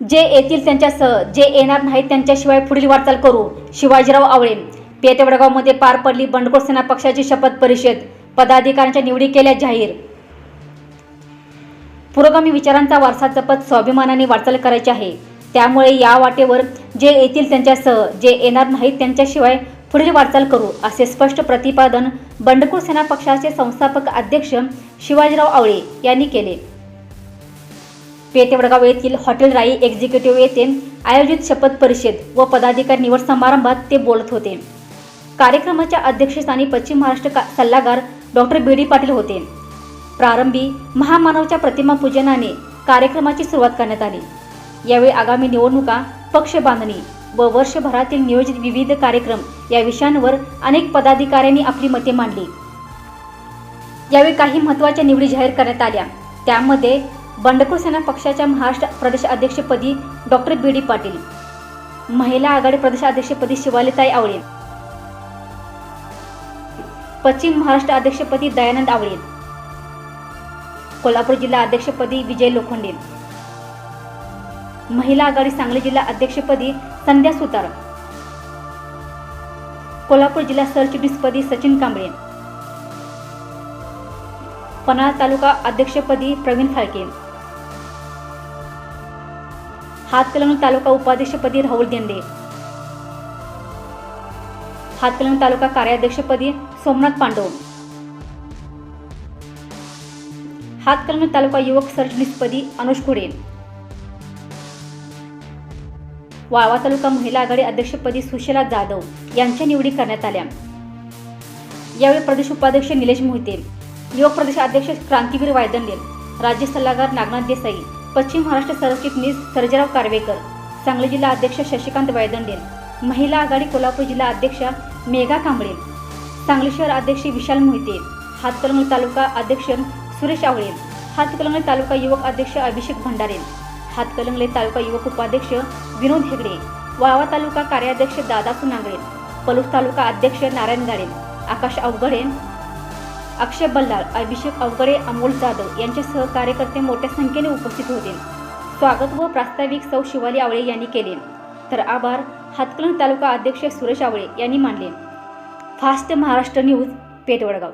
जे येतील त्यांच्यासह जे येणार नाहीत त्यांच्याशिवाय पुढील वाटचाल करू शिवाजीराव आवळे. पेते वडगावमध्ये पार पडली बंडखोर सेना पक्षाची शपथ परिषद. पदाधिकाऱ्यांच्या निवडी केल्या जाहीर. पुरोगामी विचारांचा वारसा जपत स्वाभिमानाने वाटचाल करायची आहे. त्यामुळे या वाटेवर जे येतील त्यांच्यासह जे येणार नाहीत त्यांच्याशिवाय पुढील वाटचाल करू असे स्पष्ट प्रतिपादन बंडखोर सेना पक्षाचे संस्थापक अध्यक्ष शिवाजीराव आवळे यांनी केले. पेठ वडगाव येथील हॉटेल राई एक्झिक्युटिव्ह येथे आयोजित शपथ परिषद व पदाधिकारी निवड समारंभात ते बोलत होते. कार्यक्रमाच्या अध्यक्षस्थानी पश्चिम महाराष्ट्र का- सल्लागार डॉक्टर बी डी पाटील होते. प्रारंभी महामानवच्या प्रतिमा पूजनाने कार्यक्रमाची सुरुवात करण्यात आली. यावेळी आगामी निवडणुका पक्ष बांधणी व वर्षभरातील नियोजित विविध कार्यक्रम या विषयांवर अनेक पदाधिकाऱ्यांनी आपली मते मांडली. यावेळी काही महत्त्वाच्या निवडी जाहीर करण्यात आल्या. त्यामध्ये बंडखोर सेना पक्षाच्या महाराष्ट्र प्रदेश अध्यक्षपदी डॉक्टर बी. डी. पाटील महिला आघाडी प्रदेश अध्यक्षपदी शिवालीताई आवळे पश्चिम महाराष्ट्र अध्यक्षपदी दयानंद आवळे कोल्हापूर जिल्हा अध्यक्षपदी विजय लोखंडे महिला आघाडी सांगली जिल्हा अध्यक्षपदी संध्या सुतार कोल्हापूर जिल्हा सरचिटणीसपदी सचिन कांबळे पन्हाळा तालुका अध्यक्षपदी प्रवीण फाळके हातकलंग तालुका उपाध्यक्षपदी राहुल गेंदे. हातकलंग तालुका कार्याध्यक्षपदी सोमनाथ पांडव हातकलंग तालुका युवक सरचिटणीसपदी अनुज खुडे वाळवा तालुका महिला आघाडी अध्यक्षपदी सुशीला जाधव यांच्या निवडी करण्यात आल्या. यावेळी प्रदेश उपाध्यक्ष निलेश मोहिते युवक प्रदेश अध्यक्ष क्रांतीवीर वायदंडे राज्य सल्लागार नागनाथ देसाई पश्चिम महाराष्ट्र सरचिटणीस सर्जेराव कारवेकर सांगली जिल्हा अध्यक्ष शशिकांत वायदंडे महिला आघाडी कोल्हापूर जिल्हा अध्यक्ष मेघा कांबळे सांगली शहर अध्यक्ष विशाल मोहिते हातकलंगली तालुका अध्यक्ष सुरेश आवळे हातकलंगले तालुका युवक अध्यक्ष अभिषेक भंडारे हातकलंगले तालुका युवक उपाध्यक्ष विनोद हेगडे वाळवा तालुका कार्याध्यक्ष दादासू सुनांगळे पलूस तालुका अध्यक्ष नारायण गाडे आकाश अवघडे अक्षय बल्लाळ अभिषेक अवघडे अमोल जाधव यांच्यासह कार्यकर्ते मोठ्या संख्येने उपस्थित होते. स्वागत व प्रास्ताविक सौ शिवाली आवळे यांनी केले. तर आभार हातकलंग तालुका अध्यक्ष सुरेश आवळे यांनी मानले. Fast Maharashtra news Pethvadgaon.